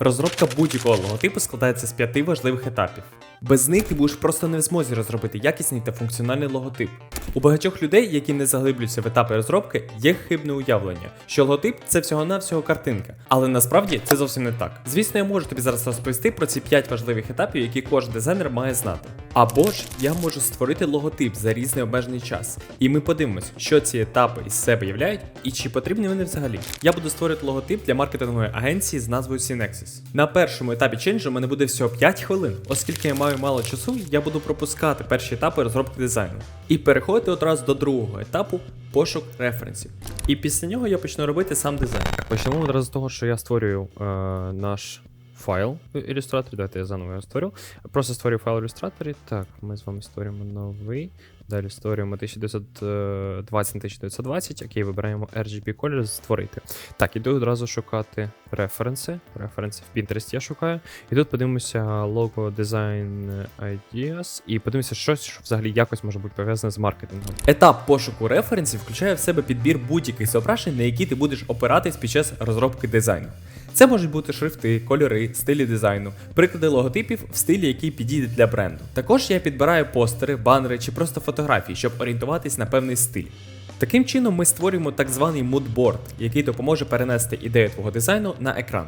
Розробка будь-якого логотипу складається з п'яти важливих етапів. Без них ти будеш просто не в змозі розробити якісний та функціональний логотип. У багатьох людей, які не заглиблюються в етапи розробки, є хибне уявлення, що логотип це всього-навсього картинка. Але насправді це зовсім не так. Звісно, я можу тобі зараз розповісти про ці 5 важливих етапів, які кожен дизайнер має знати. Або ж я можу створити логотип за різний обмежений час. І ми подивимось, що ці етапи із себе являють і чи потрібні вони взагалі. Я буду створити логотип для маркетингової агенції з назвою Synexis. На першому етапі ченджу у мене буде всього 5 хвилин, оскільки я маю мало часу, я буду пропускати перші етапи розробки дизайну. І переходити одразу до другого етапу пошук референсів. І після нього я почну робити сам дизайн. Почнемо одразу з того, що я створюю е, наш файл в ілюстраторі. Давайте я заново його створю. Просто створюю файл в ілюстраторі. Так, ми з вами створюємо новий. Далі створюємо 1920-1920, Окей, вибираємо RGB колір створити. Так, іду одразу шукати референси. Референси в Pinterest я шукаю. І тут подивимося лого Design Ideas. І подивимося щось, що взагалі якось може бути пов'язане з маркетингом. Етап пошуку референсів включає в себе підбір будь-яких зображень, на які ти будеш опиратись під час розробки дизайну. Це можуть бути шрифти, кольори, стилі дизайну, приклади логотипів в стилі, який підійде для бренду. Також я підбираю постери, банери чи просто фотографії, щоб орієнтуватись на певний стиль. Таким чином, ми створюємо так званий мудборд, який допоможе перенести ідею твого дизайну на екран.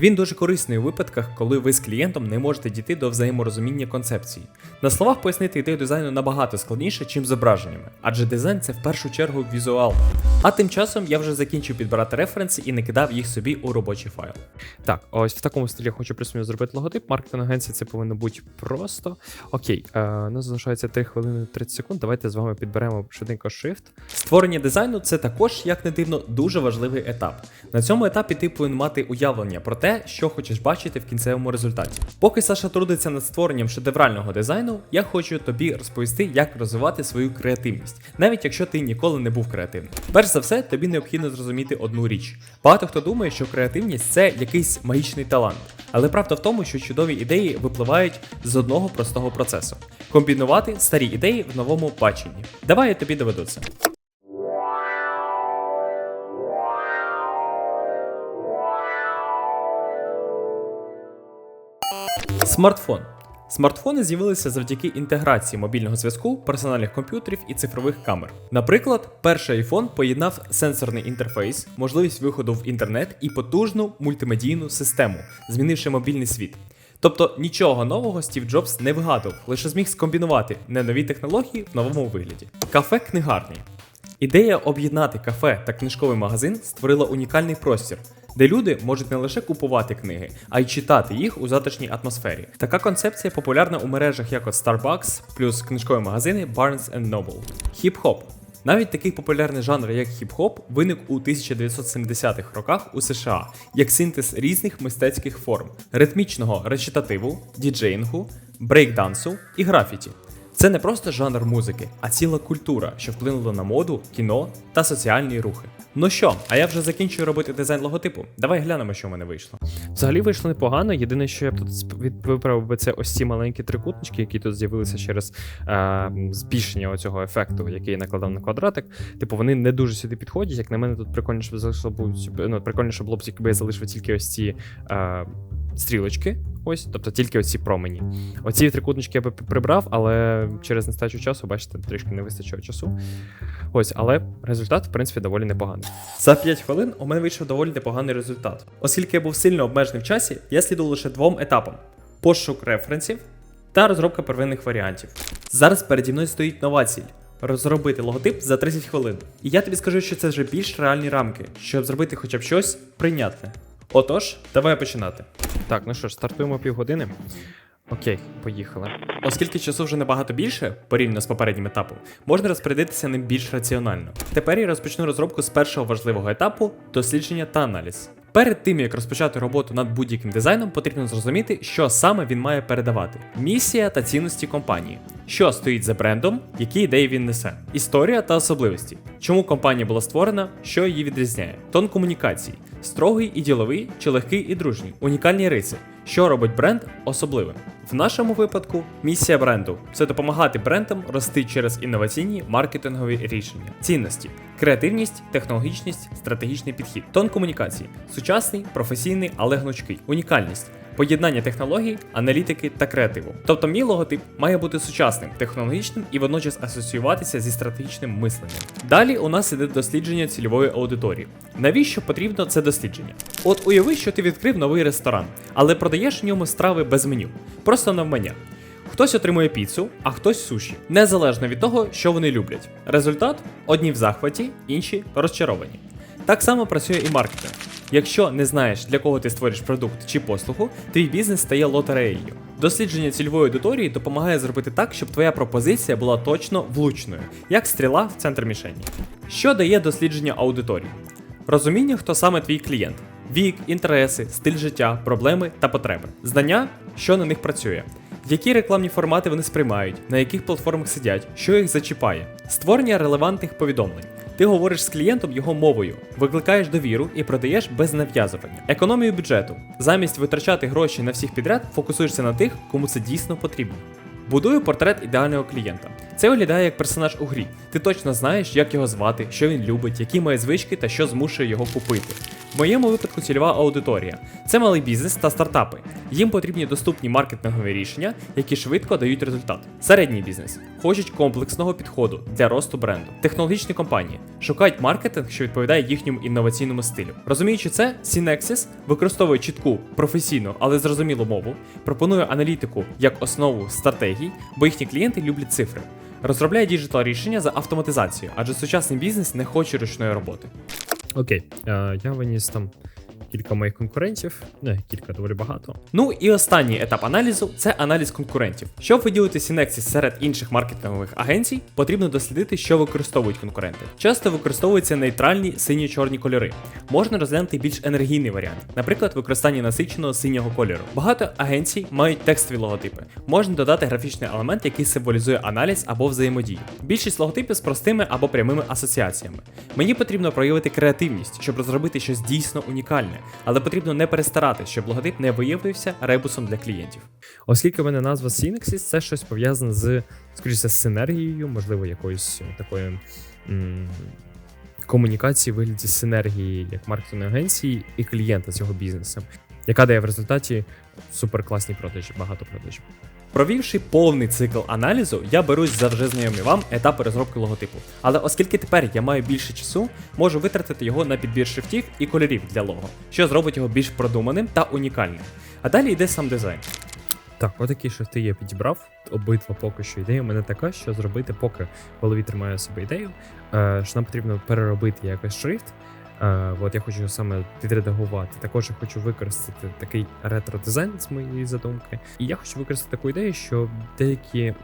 Він дуже корисний у випадках, коли ви з клієнтом не можете дійти до взаєморозуміння концепції. На словах пояснити ідею дизайну набагато складніше, чим зображеннями, адже дизайн це в першу чергу візуал. А тим часом я вже закінчив підбирати референси і накидав їх собі у робочий файл. Так, ось в такому стилі я хочу плюс-мінус зробити логотип. Маркетинг агенції це повинно бути просто. Окей, е, нас залишається 3 хвилини 30 секунд. Давайте з вами підберемо швиденько shift. Створення дизайну це також, як не дивно, дуже важливий етап. На цьому етапі ти повинен мати уявлення про те, що хочеш бачити в кінцевому результаті. Поки Саша трудиться над створенням шедеврального дизайну, я хочу тобі розповісти, як розвивати свою креативність, навіть якщо ти ніколи не був креативним. Перш за все, тобі необхідно зрозуміти одну річ. Багато хто думає, що креативність це якийсь магічний талант. Але правда в тому, що чудові ідеї випливають з одного простого процесу: комбінувати старі ідеї в новому баченні. Давай я тобі доведу це. Смартфон. Смартфони з'явилися завдяки інтеграції мобільного зв'язку, персональних комп'ютерів і цифрових камер. Наприклад, перший iPhone поєднав сенсорний інтерфейс, можливість виходу в інтернет і потужну мультимедійну систему, змінивши мобільний світ. Тобто нічого нового Стів Джобс не вигадував, лише зміг скомбінувати не нові технології в новому вигляді. Кафе книгарні. Ідея об'єднати кафе та книжковий магазин створила унікальний простір, де люди можуть не лише купувати книги, а й читати їх у затишній атмосфері. Така концепція популярна у мережах як от Starbucks, плюс книжкові магазини Barnes Noble. Хіп-хоп. Навіть такий популярний жанр, як хіп-хоп, виник у 1970-х роках у США як синтез різних мистецьких форм: ритмічного речитативу, діджеїнгу, брейкдансу і графіті. Це не просто жанр музики, а ціла культура, що вплинула на моду, кіно та соціальні рухи. Ну що, а я вже закінчую робити дизайн логотипу. Давай глянемо, що в мене вийшло. Взагалі вийшло непогано. Єдине, що я б тут виправив би це ось ці маленькі трикутнички, які тут з'явилися через е, збільшення оцього ефекту, який я накладав на квадратик. Типу, вони не дуже сюди підходять. Як на мене, тут прикольніше б залишило ну, прикольніше було б, якби я залишив тільки ось ці. Е, Стрілочки, ось, тобто тільки оці промені. Оці трикутнички я би прибрав, але через нестачу часу, бачите, трішки не вистачило часу. Ось, але результат, в принципі, доволі непоганий. За 5 хвилин у мене вийшов доволі непоганий результат. Оскільки я був сильно обмежений в часі, я слідував лише двом етапам: пошук референсів та розробка первинних варіантів. Зараз переді мною стоїть нова ціль. Розробити логотип за 30 хвилин. І я тобі скажу, що це вже більш реальні рамки, щоб зробити хоча б щось прийнятне. Отож, давай починати. Так, ну що ж, стартуємо півгодини. Окей, поїхали. Оскільки часу вже набагато більше, порівняно з попереднім етапом, можна розпорядитися ним більш раціонально. Тепер я розпочну розробку з першого важливого етапу дослідження та аналіз. Перед тим як розпочати роботу над будь-яким дизайном, потрібно зрозуміти, що саме він має передавати: місія та цінності компанії, що стоїть за брендом, які ідеї він несе, історія та особливості, чому компанія була створена, що її відрізняє, тон комунікації, строгий і діловий чи легкий і дружній, унікальні риси, Що робить бренд особливим? В нашому випадку місія бренду це допомагати брендам рости через інноваційні маркетингові рішення, цінності, креативність, технологічність, стратегічний підхід, тон комунікації, сучасний, професійний, але гнучкий, унікальність. Поєднання технологій, аналітики та креативу. Тобто мій логотип має бути сучасним, технологічним і водночас асоціюватися зі стратегічним мисленням. Далі у нас іде дослідження цільової аудиторії. Навіщо потрібно це дослідження? От уяви, що ти відкрив новий ресторан, але продаєш в ньому страви без меню, просто навмання. Хтось отримує піцу, а хтось суші, незалежно від того, що вони люблять. Результат одні в захваті, інші розчаровані. Так само працює і маркетинг. Якщо не знаєш, для кого ти створиш продукт чи послугу, твій бізнес стає лотереєю. Дослідження цільової аудиторії допомагає зробити так, щоб твоя пропозиція була точно влучною, як стріла в центр мішені. Що дає дослідження аудиторії? Розуміння, хто саме твій клієнт, вік, інтереси, стиль життя, проблеми та потреби, знання, що на них працює, які рекламні формати вони сприймають, на яких платформах сидять, що їх зачіпає, створення релевантних повідомлень. Ти говориш з клієнтом його мовою, викликаєш довіру і продаєш без нав'язування. Економію бюджету. Замість витрачати гроші на всіх підряд, фокусуєшся на тих, кому це дійсно потрібно. Будую портрет ідеального клієнта. Це виглядає як персонаж у грі. Ти точно знаєш, як його звати, що він любить, які має звички та що змушує його купити. В моєму випадку цільова аудиторія. Це малий бізнес та стартапи. Їм потрібні доступні маркетингові рішення, які швидко дають результат. Середній бізнес хочуть комплексного підходу для росту бренду. Технологічні компанії шукають маркетинг, що відповідає їхньому інноваційному стилю. Розуміючи це, Synexis використовує чітку, професійну, але зрозумілу мову, пропонує аналітику як основу стратегій, бо їхні клієнти люблять цифри. Розробляє діджитал рішення за автоматизацію, адже сучасний бізнес не хоче ручної роботи. Окей, е, я виніс там кілька моїх конкурентів, не кілька доволі багато. Ну і останній етап аналізу це аналіз конкурентів. Щоб виділити Synexis серед інших маркетингових агенцій, потрібно дослідити, що використовують конкуренти. Часто використовуються нейтральні синьо-чорні кольори. Можна розглянути більш енергійний варіант, наприклад, використання насиченого синього кольору. Багато агенцій мають текстові логотипи. Можна додати графічний елемент, який символізує аналіз або взаємодію. Більшість логотипів з простими або прямими асоціаціями. Мені потрібно проявити креативність, щоб розробити щось дійсно унікальне, але потрібно не перестарати, щоб логотип не виявився ребусом для клієнтів. Оскільки в мене назва Synexis, це щось пов'язане з, скоріше, з синергією, можливо, якоюсь такою м- комунікації в вигляді синергії як маркетингової агенції і клієнта цього бізнесу, яка дає в результаті суперкласні продажі, багато продажів. Провівши повний цикл аналізу, я берусь за вже знайомі вам етапи розробки логотипу. Але оскільки тепер я маю більше часу, можу витратити його на підбір шрифтів і кольорів для лого, що зробить його більш продуманим та унікальним. А далі йде сам дизайн. Так, отакі шрифти я підібрав. Обидва поки що ідея у мене така, що зробити, поки голові тримаю себе ідею, е, що нам потрібно переробити якось шрифт. Е, от я хочу саме підредагувати. Також я хочу використати такий ретро-дизайн з моєї задумки. І я хочу використати таку ідею, що деякі,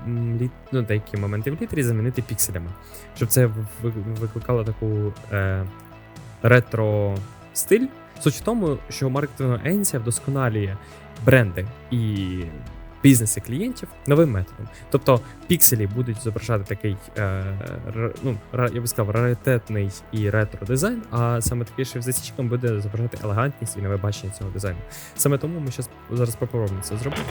літ, ну, деякі моменти в літері замінити пікселями, щоб це викликало таку е, ретро стиль. Суть в тому, що маркетингова агенція вдосконалює бренди і бізнеси клієнтів новим методом. Тобто пікселі будуть зображати такий, е, ну, я би сказав, раритетний і ретро дизайн, а саме такий шрифт засічком буде зображати елегантність і нове бачення цього дизайну. Саме тому ми щас, зараз спробуємо це зробити.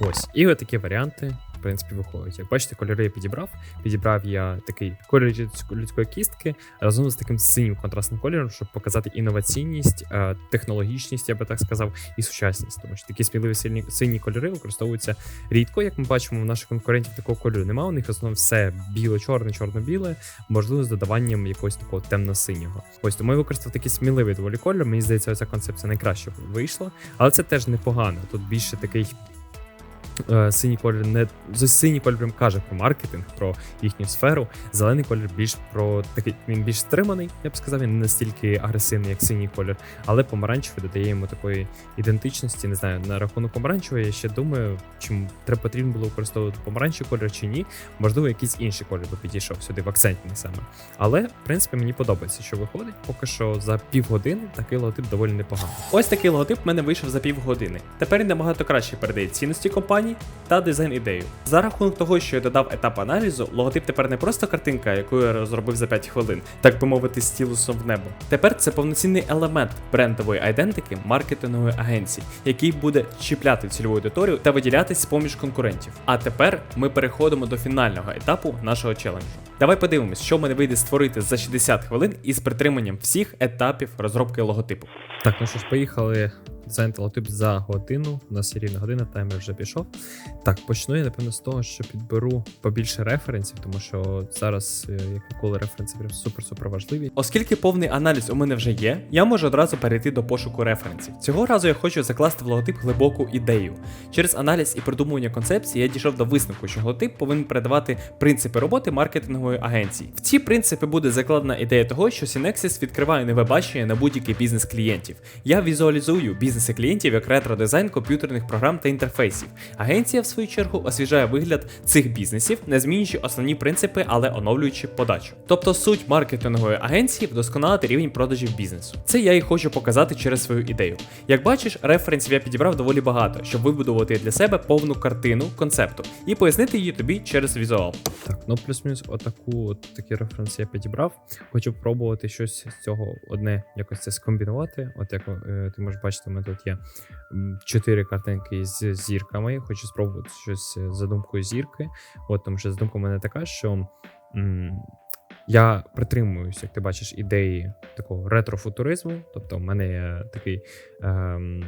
Ось, і отакі варіанти, в принципі, виходять. Як бачите, кольори я підібрав. Підібрав я такий колір людської кістки разом з таким синім контрастним кольором, щоб показати інноваційність, е, технологічність, я би так сказав, і сучасність. Тому що такі сміливі сильні, сині кольори використовуються рідко, як ми бачимо, у наших конкурентів такого кольору немає. У них в основному все біло-чорне, чорно-біле, можливо, з додаванням якогось такого темно-синього. Ось тому я використав такий сміливий доволі кольор. Мені здається, ця концепція найкраще вийшла, але це теж непогано. Тут більше такий синій колір не синій колір прям каже про маркетинг, про їхню сферу. Зелений колір більш про такий він більш стриманий, я б сказав, він не настільки агресивний, як синій колір, але помаранчевий додає йому такої ідентичності. Не знаю, на рахунок помаранчевої я ще думаю, чим треба потрібно було використовувати помаранчевий колір чи ні. Можливо, якийсь інший колір би підійшов сюди в акцентний саме. Але в принципі мені подобається, що виходить. Поки що за півгодини такий логотип доволі непоганий. Ось такий логотип в мене вийшов за півгодини. Тепер набагато краще передає цінності компанії названні та дизайн ідею. За рахунок того, що я додав етап аналізу, логотип тепер не просто картинка, яку я розробив за 5 хвилин, так би мовити, стілусом в небо. Тепер це повноцінний елемент брендової айдентики маркетингової агенції, який буде чіпляти цільову аудиторію та виділятись з поміж конкурентів. А тепер ми переходимо до фінального етапу нашого челенджу. Давай подивимось, що мене вийде створити за 60 хвилин із притриманням всіх етапів розробки логотипу. Так, ну що ж, поїхали. Дизайн логотип за годину. У нас є рівна година, таймер вже пішов. Так, почну я, напевно, з того, що підберу побільше референсів, тому що зараз, е, як ніколи, референси прям супер-супер важливі. Оскільки повний аналіз у мене вже є, я можу одразу перейти до пошуку референсів. Цього разу я хочу закласти в логотип глибоку ідею. Через аналіз і придумування концепції я дійшов до висновку, що логотип повинен передавати принципи роботи маркетингової агенції. В ці принципи буде закладена ідея того, що Synexis відкриває нове бачення на будь-який бізнес клієнтів. Я візуалізую бізнеси клієнтів як ретро-дизайн комп'ютерних програм та інтерфейсів. Агенція, в свою чергу, освіжає вигляд цих бізнесів, не змінюючи основні принципи, але оновлюючи подачу. Тобто суть маркетингової агенції вдосконалити рівень продажів бізнесу. Це я і хочу показати через свою ідею. Як бачиш, референсів я підібрав доволі багато, щоб вибудувати для себе повну картину концепту і пояснити її тобі через візуал. Так, ну плюс-мінус отаку, от такі референси я підібрав. Хочу пробувати щось з цього одне якось це скомбінувати. От як е, ти можеш бачити, мене тут є чотири картинки з зірками. Хочу спробувати щось з задумкою зірки. От тому що задумка у мене така, що. м, я притримуюсь, як ти бачиш, ідеї такого ретро-футуризму. Тобто, в мене є такий ем,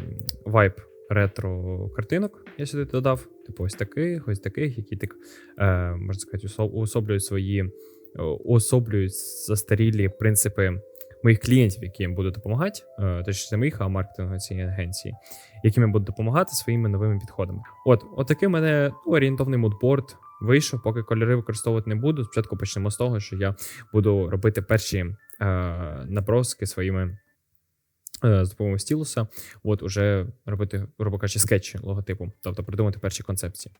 вайб ретро картинок. Я сюди додав. Типу, ось таких, ось таких, які так е, можна сказати, уособлюють свої е, уособлюють застарілі принципи моїх клієнтів, які їм буду допомагати, е, точніше моїх, а маркетингу цієї агенції, яким я буду допомагати своїми новими підходами. От, в мене ну, орієнтовний мудборд вийшов, поки кольори використовувати не буду. Спочатку почнемо з того, що я буду робити перші е, наброски своїми. е, З допомогою стілуса, от уже робити, грубо кажучи, скетчі логотипу, тобто придумати перші концепції.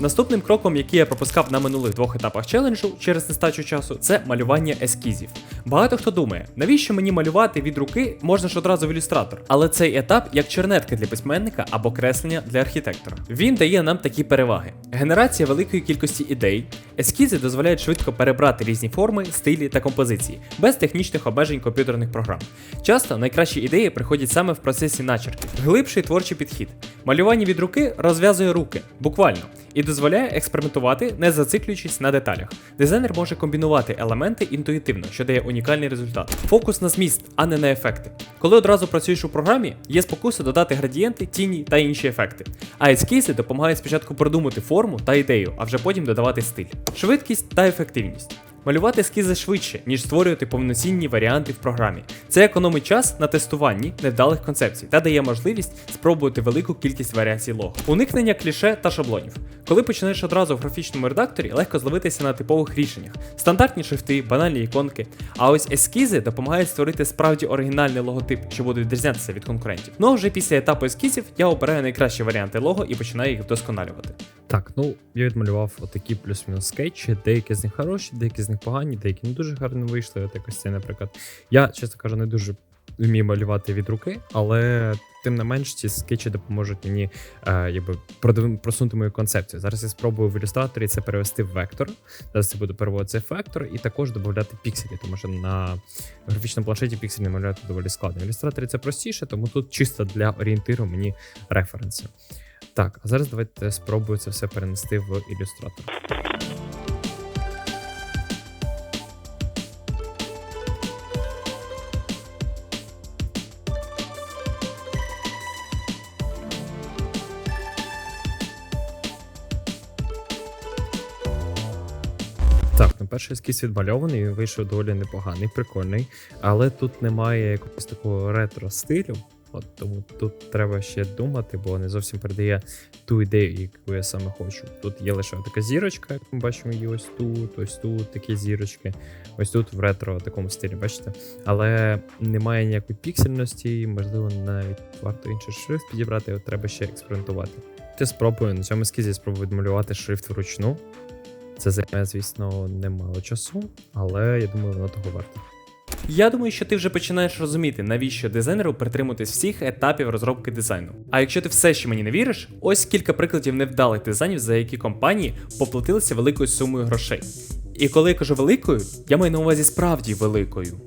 Наступним кроком, який я пропускав на минулих двох етапах челенджу через нестачу часу, це малювання ескізів. Багато хто думає, навіщо мені малювати від руки, можна ж одразу в ілюстратор. Але цей етап як чернетка для письменника або креслення для архітектора. Він дає нам такі переваги: генерація великої кількості ідей, ескізи дозволяють швидко перебрати різні форми, стилі та композиції без технічних обмежень комп'ютерних програм. Часто найкращі ідеї приходять саме в процесі начерки. Глибший творчий підхід. Малювання від руки розв'язує руки, буквально і дозволяє експериментувати, не зациклюючись на деталях. Дизайнер може комбінувати елементи інтуїтивно, що дає унікальний результат. Фокус на зміст, а не на ефекти. Коли одразу працюєш у програмі, є спокуса додати градієнти, тіні та інші ефекти. А ескізи допомагають спочатку продумати форму та ідею, а вже потім додавати стиль. Швидкість та ефективність. Малювати ескізи швидше, ніж створювати повноцінні варіанти в програмі. Це економить час на тестуванні невдалих концепцій та дає можливість спробувати велику кількість варіацій лого. Уникнення кліше та шаблонів. Коли починаєш одразу в графічному редакторі, легко зловитися на типових рішеннях: стандартні шрифти, банальні іконки. А ось ескізи допомагають створити справді оригінальний логотип, що буде відрізнятися від конкурентів. Ну а вже після етапу ескізів я обираю найкращі варіанти лого і починаю їх вдосконалювати. Так, ну я відмалював отакі плюс-мінус скетчі. Деякі з них хороші, деякі з них погані, деякі не дуже гарно вийшли. От якось це, наприклад. Я, чесно кажу, не дуже вмію малювати від руки, але тим не менш ці скетчі допоможуть мені е, якби просунути мою концепцію. Зараз я спробую в ілюстраторі це перевести в вектор. Зараз я буду переводити в вектор і також додати пікселі, тому що на графічному планшеті пікселі малювати доволі складно. В ілюстраторі це простіше, тому тут чисто для орієнтиру мені референси. Так, а зараз давайте спробую це все перенести в ілюстратор. Перший ескіз відмальований, він вийшов доволі непоганий, прикольний, але тут немає якогось такого ретро стилю. От тому тут треба ще думати, бо не зовсім передає ту ідею, яку я саме хочу. Тут є лише така зірочка, як ми бачимо її ось тут, ось тут такі зірочки, ось тут в ретро такому стилі, бачите? Але немає ніякої піксельності, можливо, навіть варто інший шрифт підібрати, от треба ще експериментувати. Ти спробую на цьому ескізі спробую відмалювати шрифт вручну. Це займе, звісно, немало часу, але я думаю, воно того варто. Я думаю, що ти вже починаєш розуміти, навіщо дизайнеру притримуватись всіх етапів розробки дизайну. А якщо ти все ще мені не віриш, ось кілька прикладів невдалих дизайнів, за які компанії поплатилися великою сумою грошей. І коли я кажу великою, я маю на увазі справді великою.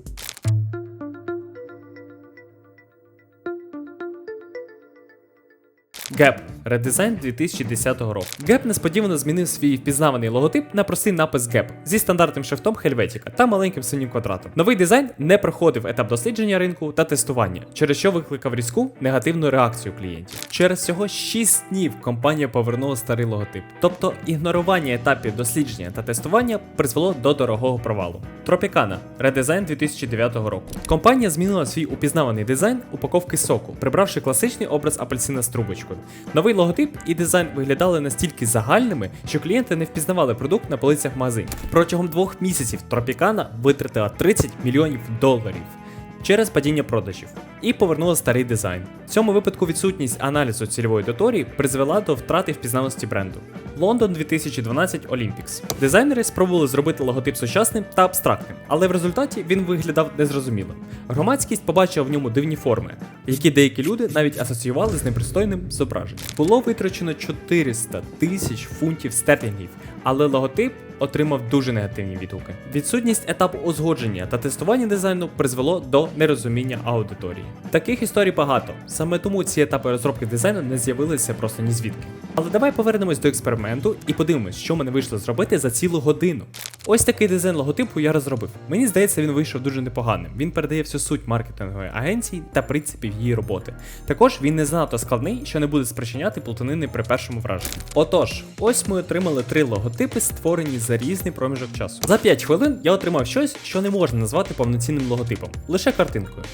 Gap – редизайн 2010 року. Gap несподівано змінив свій впізнаваний логотип на простий напис Gap зі стандартним шрифтом Хельветіка та маленьким синім квадратом. Новий дизайн не проходив етап дослідження ринку та тестування, через що викликав різку негативну реакцію клієнтів. Через всього 6 днів компанія повернула старий логотип. Тобто ігнорування етапів дослідження та тестування призвело до дорогого провалу. Тропікана редизайн 2009 року. Компанія змінила свій упізнаваний дизайн упаковки соку, прибравши класичний образ апельсина з трубочкою. Новий логотип і дизайн виглядали настільки загальними, що клієнти не впізнавали продукт на полицях магазинів. Протягом двох місяців Тропікана витратила 30 мільйонів доларів через падіння продажів і повернула старий дизайн. В цьому випадку відсутність аналізу цільової аудиторії призвела до втрати впізнаваності бренду. Лондон 2012 Olympics. Дизайнери спробували зробити логотип сучасним та абстрактним, але в результаті він виглядав незрозуміло. Громадськість побачила в ньому дивні форми, які деякі люди навіть асоціювали з непристойним зображенням. Було витрачено 400 тисяч фунтів стерлінгів, але логотип отримав дуже негативні відгуки. Відсутність етапу узгодження та тестування дизайну призвело до нерозуміння аудиторії. Таких історій багато. Саме тому ці етапи розробки дизайну не з'явилися просто ні звідки. Але давай повернемось до експерименту і подивимось, що мене вийшло зробити за цілу годину. Ось такий дизайн логотипу я розробив. Мені здається, він вийшов дуже непоганим. Він передає всю суть маркетингової агенції та принципів її роботи. Також він не занадто складний, що не буде спричиняти плутанини при першому враженні. Отож, ось ми отримали три логотипи, створені за різний проміжок часу. За 5 хвилин я отримав щось, що не можна назвати повноцінним логотипом, лише картинкою.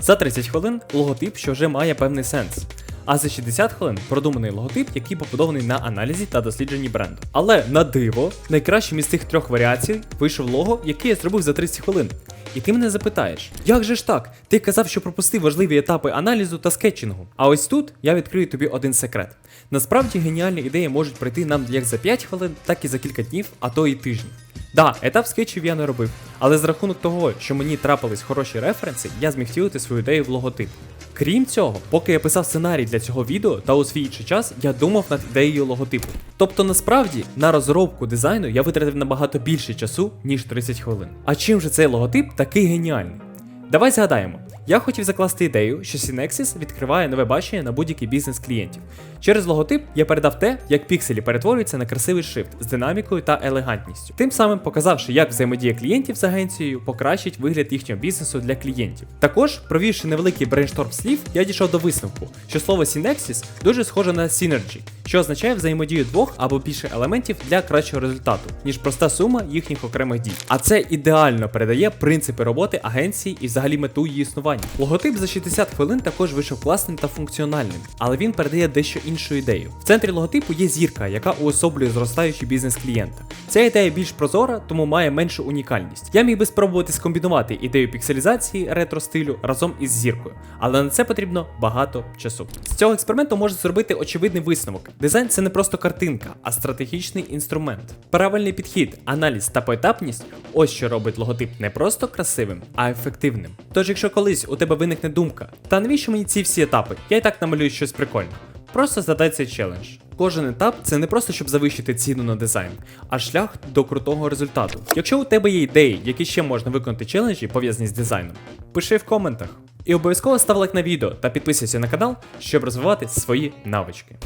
За 30 хвилин логотип, що вже має певний сенс. А за 60 хвилин продуманий логотип, який побудований на аналізі та дослідженні бренду. Але на диво, найкращим із цих трьох варіацій вийшов лого, який я зробив за 30 хвилин. І ти мене запитаєш, як же ж так? Ти казав, що пропустив важливі етапи аналізу та скетчингу. А ось тут я відкрию тобі один секрет. Насправді геніальні ідеї можуть прийти нам як за 5 хвилин, так і за кілька днів, а то і тижнів. Да, етап скетчів я не робив, але з рахунок того, що мені трапились хороші референси, я зміг втілити свою ідею в логотип. Крім цього, поки я писав сценарій для цього відео та у свій час, я думав над ідеєю логотипу. Тобто, насправді, на розробку дизайну я витратив набагато більше часу, ніж 30 хвилин. А чим же цей логотип такий геніальний? Давай згадаємо. Я хотів закласти ідею, що Synexis відкриває нове бачення на будь-який бізнес клієнтів. Через логотип я передав те, як пікселі перетворюються на красивий шрифт з динамікою та елегантністю, тим самим показавши, як взаємодія клієнтів з агенцією покращить вигляд їхнього бізнесу для клієнтів. Також, провівши невеликий брейншторм слів, я дійшов до висновку, що слово Synexis дуже схоже на Synergy, що означає взаємодію двох або більше елементів для кращого результату, ніж проста сума їхніх окремих дій. А це ідеально передає принципи роботи агенції і взагалі мету її існування. Логотип за 60 хвилин також вийшов класним та функціональним, але він передає дещо іншу ідею. В центрі логотипу є зірка, яка уособлює зростаючий бізнес клієнта. Ця ідея більш прозора, тому має меншу унікальність. Я міг би спробувати скомбінувати ідею пікселізації ретро стилю разом із зіркою, але на це потрібно багато часу. З цього експерименту можна зробити очевидний висновок. Дизайн це не просто картинка, а стратегічний інструмент. Правильний підхід, аналіз та поетапність ось що робить логотип не просто красивим, а ефективним. Тож, якщо колись у тебе виникне думка, та навіщо мені ці всі етапи? Я і так намалюю щось прикольне. Просто задай цей челендж. Кожен етап це не просто щоб завищити ціну на дизайн, а шлях до крутого результату. Якщо у тебе є ідеї, які ще можна виконати челенджі, пов'язані з дизайном, пиши в коментах. І обов'язково став лайк на відео та підписуйся на канал, щоб розвивати свої навички.